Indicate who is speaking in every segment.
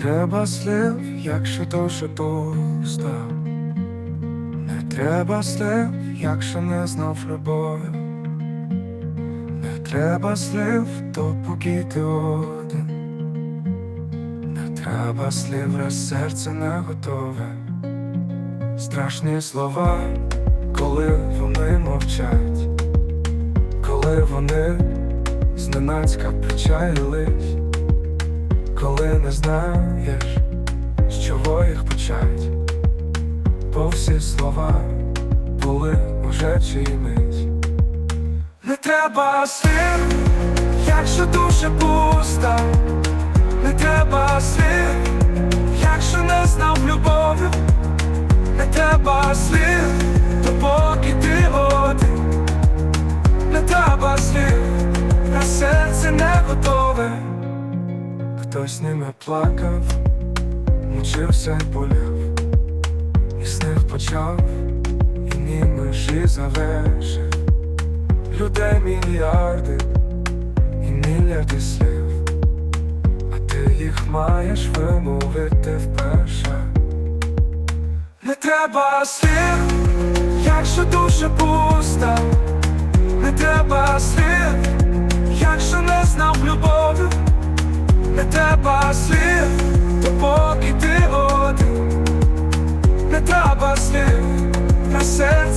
Speaker 1: треба слів, якщо душа пуста. Не треба слів, якщо не знав любові. Не треба слів, допоки ти один. Не треба слів, раз серце не готове. Страшні слова, коли вони мовчать, коли вони зненацька причаїлись, коли не знаєш, з чого їх почать, бо всі слова були уже чиїмись. Не треба слів, якщо душа пуста, не треба слів, якщо не знав любові. Не треба слів, Хтось ними плакав, мучився й болів. І з них почав, і ні межі завершив Людей мільярди і мільярди слів. А ти їх маєш вимовити вперше. Не треба слів, якщо душа пуста,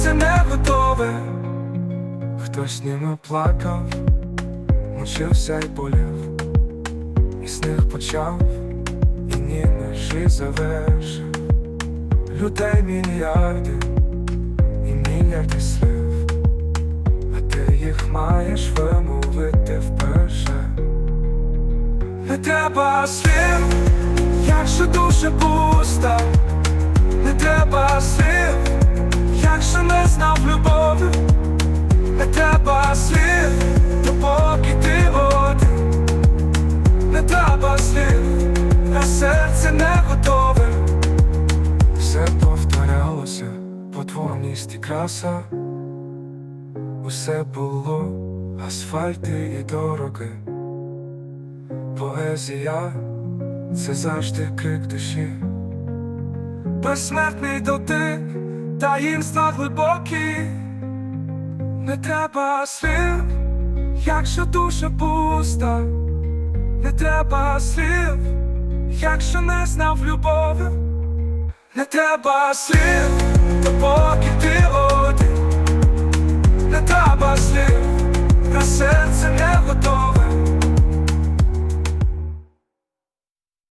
Speaker 1: серце не готове. Хтось ними плакав, мучився й болів, і них почав, і ні межі завершив людей мільярди і мільярди слів, а ти їх маєш вимовити вперше. Не треба слів, якщо душа пуста, потворність і краса, усе було. Асфальти і дороги. Поезія це завжди крик душі, безсмертний дотик, таїнства глибокі, не треба слів, якщо душа пуста, не треба слів, якщо не знав любові. Не треба слів, поки ти один, не та слів, на серце не готове.